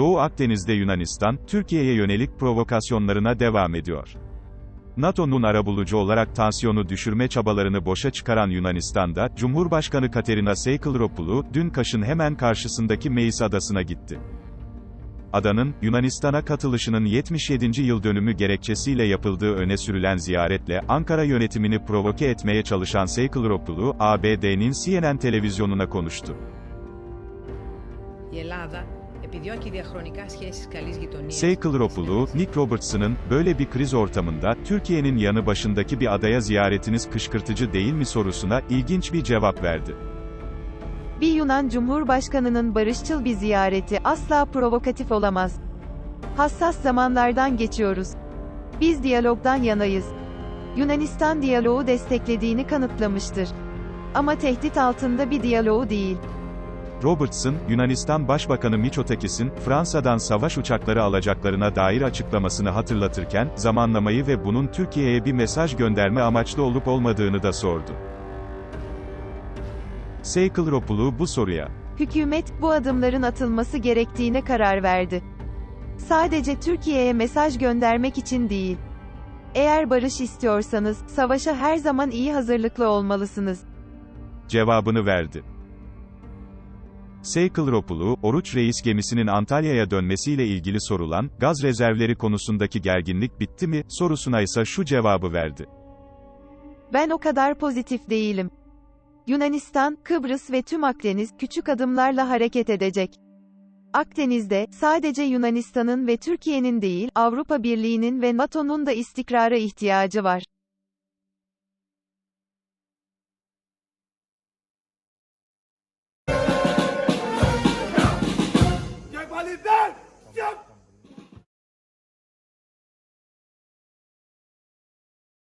Doğu Akdeniz'de Yunanistan, Türkiye'ye yönelik provokasyonlarına devam ediyor. NATO'nun arabulucu olarak tansiyonu düşürme çabalarını boşa çıkaran Yunanistan'da, Cumhurbaşkanı Katerina Seykelropoulou, dün Kaş'ın hemen karşısındaki Meis Adası'na gitti. Adanın, Yunanistan'a katılışının 77. yıl dönümü gerekçesiyle yapıldığı öne sürülen ziyaretle, Ankara yönetimini provoke etmeye çalışan Seykelropoulou, ABD'nin CNN televizyonuna konuştu. Yelada επιδιώκει διαχρονικά σχέσεις καλής γειτονίας. Seykoulropoulou, Nick Robertson'ın, böyle bir kriz ortamında, Türkiye'nin yanı başındaki bir adaya ziyaretiniz kışkırtıcı değil mi sorusuna, ilginç bir cevap verdi. Bir Yunan Cumhurbaşkanının barışçıl bir ziyareti asla provokatif olamaz. Hassas zamanlardan geçiyoruz. Biz diyalogdan yanayız. Yunanistan diyaloğu desteklediğini kanıtlamıştır. Ama tehdit altında bir diyaloğu değil. Robertson, Yunanistan Başbakanı Mitsotakis'in, Fransa'dan savaş uçakları alacaklarına dair açıklamasını hatırlatırken, zamanlamayı ve bunun Türkiye'ye bir mesaj gönderme amaçlı olup olmadığını da sordu. Seykoulropoulou bu soruya, Hükümet, bu adımların atılması gerektiğine karar verdi. Sadece Türkiye'ye mesaj göndermek için değil. Eğer barış istiyorsanız, savaşa her zaman iyi hazırlıklı olmalısınız. cevabını verdi. Seykoulropoulou, Oruç Reis gemisinin Antalya'ya dönmesiyle ilgili sorulan, gaz rezervleri konusundaki gerginlik bitti mi, sorusuna ise şu cevabı verdi. Ben o kadar pozitif değilim. Yunanistan, Kıbrıs ve tüm Akdeniz küçük adımlarla hareket edecek. Akdeniz'de sadece Yunanistan'ın ve Türkiye'nin değil, Avrupa Birliği'nin ve NATO'nun da istikrara ihtiyacı var.